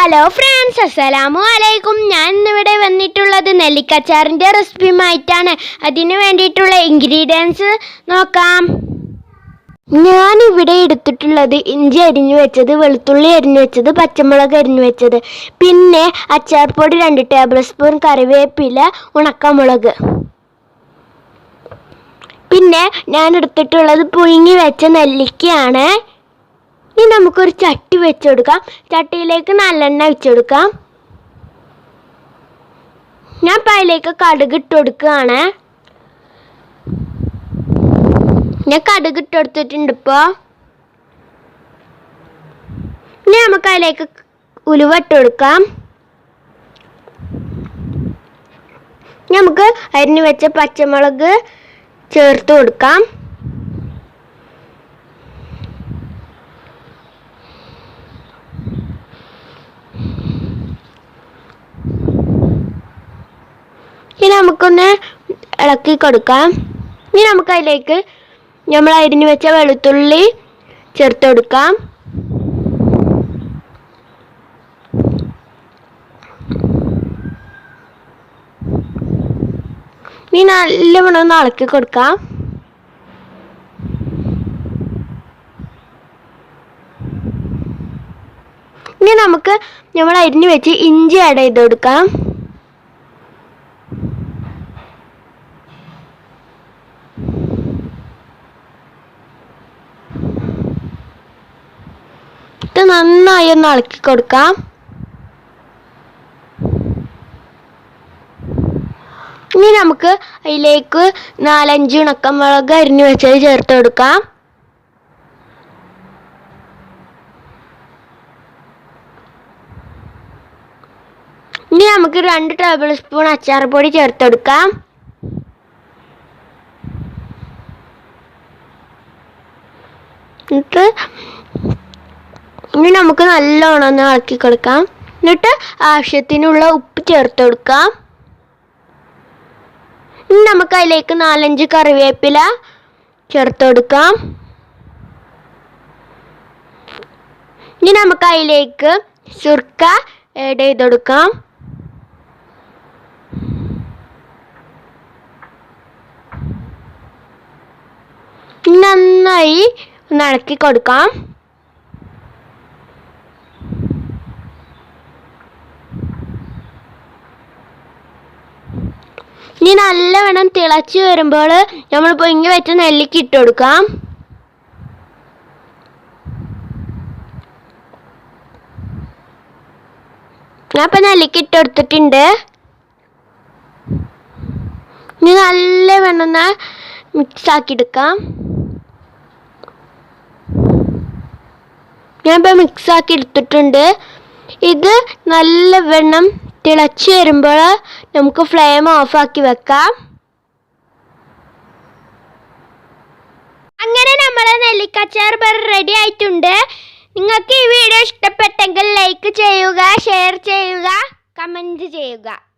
Hello friends അസ്സലാമു അലൈക്കും ഞാൻ ഇന്നിവിടെ വന്നിട്ടുള്ളത് നെല്ലിക്കച്ചാറിന്റെ റെസിപ്പിയുമായിട്ടാണ്. അതിന് വേണ്ടിയിട്ടുള്ള ഇൻഗ്രീഡിയൻസ് നോക്കാം. ഞാൻ ഇവിടെ എടുത്തിട്ടുള്ളത് ഇഞ്ചി അരിഞ്ഞു വെച്ചത് വെളുത്തുള്ളി അരിഞ്ഞു വെച്ചത് പച്ചമുളക് അരിഞ്ഞു വെച്ചത്. പിന്നെ അച്ചാർപ്പൊടി രണ്ട് ടേബിൾ സ്പൂൺ കറിവേപ്പില ഉണക്കമുളക്. പിന്നെ ഞാൻ എടുത്തിട്ടുള്ളത് പുഴുങ്ങി വെച്ച നെല്ലിക്കയാണ്. ഇനി നമുക്കൊരു ചട്ടി വെച്ചെടുക്കാം. ചട്ടിയിലേക്ക് നല്ലെണ്ണ വെച്ചെടുക്കാം. ഞാൻ ഇപ്പം കടുക് ഇട്ട് കൊടുക്കുകയാണ്. ഞാൻ കടുക് ഇട്ട് കൊടുത്തിട്ടുണ്ട് ഇപ്പോൾ ഇനി നമുക്ക് അതിലേക്ക് ഉലുവ ഇട്ട് കൊടുക്കാം. നമുക്ക് അരിഞ്ഞു വെച്ച പച്ചമുളക് ചേർത്ത് കൊടുക്കാം. ഇനി നമുക്കൊന്ന് ഇളക്കി കൊടുക്കാം. ഇനി നമുക്ക് അതിലേക്ക് നമ്മൾ അരിഞ്ഞു വെച്ച വെളുത്തുള്ളി ചേർത്ത് കൊടുക്കാം. ഇനി നല്ലവണ്ണം ഒന്ന് ഇളക്കി കൊടുക്കാം. ഇനി നമുക്ക് നമ്മൾ അരിഞ്ഞു വെച്ച് ഇഞ്ചി ആഡ് ചെയ്ത് കൊടുക്കാം ഇത് നന്നായി ഒന്ന് ഇളക്കി കൊടുക്കാം. ഇനി നമുക്ക് അതിലേക്ക് നാലഞ്ച് ഉണക്കമുളക് അരിഞ്ഞു വെച്ചത് ചേർത്ത് കൊടുക്കാം. ഇനി നമുക്ക് രണ്ട് ടേബിൾ സ്പൂൺ അച്ചാർ പൊടി ചേർത്ത് കൊടുക്കാം. എന്നിട്ട് ഇനി നമുക്ക് നല്ലോണം ഒന്ന് ഇളക്കി കൊടുക്കാം. എന്നിട്ട് ആവശ്യത്തിനുള്ള ഉപ്പ് ചേർത്ത് കൊടുക്കാം. ഇനി നമുക്ക് അതിലേക്ക് നാലഞ്ച് കറിവേപ്പില ചേർത്ത് കൊടുക്കാം. ഇനി നമുക്ക് അതിലേക്ക് സുർക്ക ആഡ് ചെയ്ത് കൊടുക്കാം. നന്നായി ഒന്ന് ഇളക്കി കൊടുക്കാം. ഇനി നല്ലവണ്ണം തിളച്ച് വരുമ്പോൾ നമ്മൾ പൊങ്ങി വെച്ച നെല്ലിക്ക് ഇട്ട് കൊടുക്കാം. ഞാൻ ഇപ്പം നെല്ലിക്ക് ഇട്ട് കൊടുത്തിട്ടുണ്ട്. ഇനി നല്ലവണ്ണം മിക്സ് ആക്കി എടുക്കാം. ഇപ്പം മിക്സ് ആക്കി എടുത്തിട്ടുണ്ട്. ഇത് നല്ല വെണ്ണം തിളച്ച് വരുമ്പോൾ നമുക്ക് ഫ്ലെയിം ഓഫാക്കി വെക്കാം. അങ്ങനെ നമ്മുടെ നെല്ലിക്കച്ചാർ റെഡി ആയിട്ടുണ്ട്. നിങ്ങൾക്ക് ഈ വീഡിയോ ഇഷ്ടപ്പെട്ടെങ്കിൽ ലൈക്ക് ചെയ്യുക ഷെയർ ചെയ്യുക കമന്റ് ചെയ്യുക.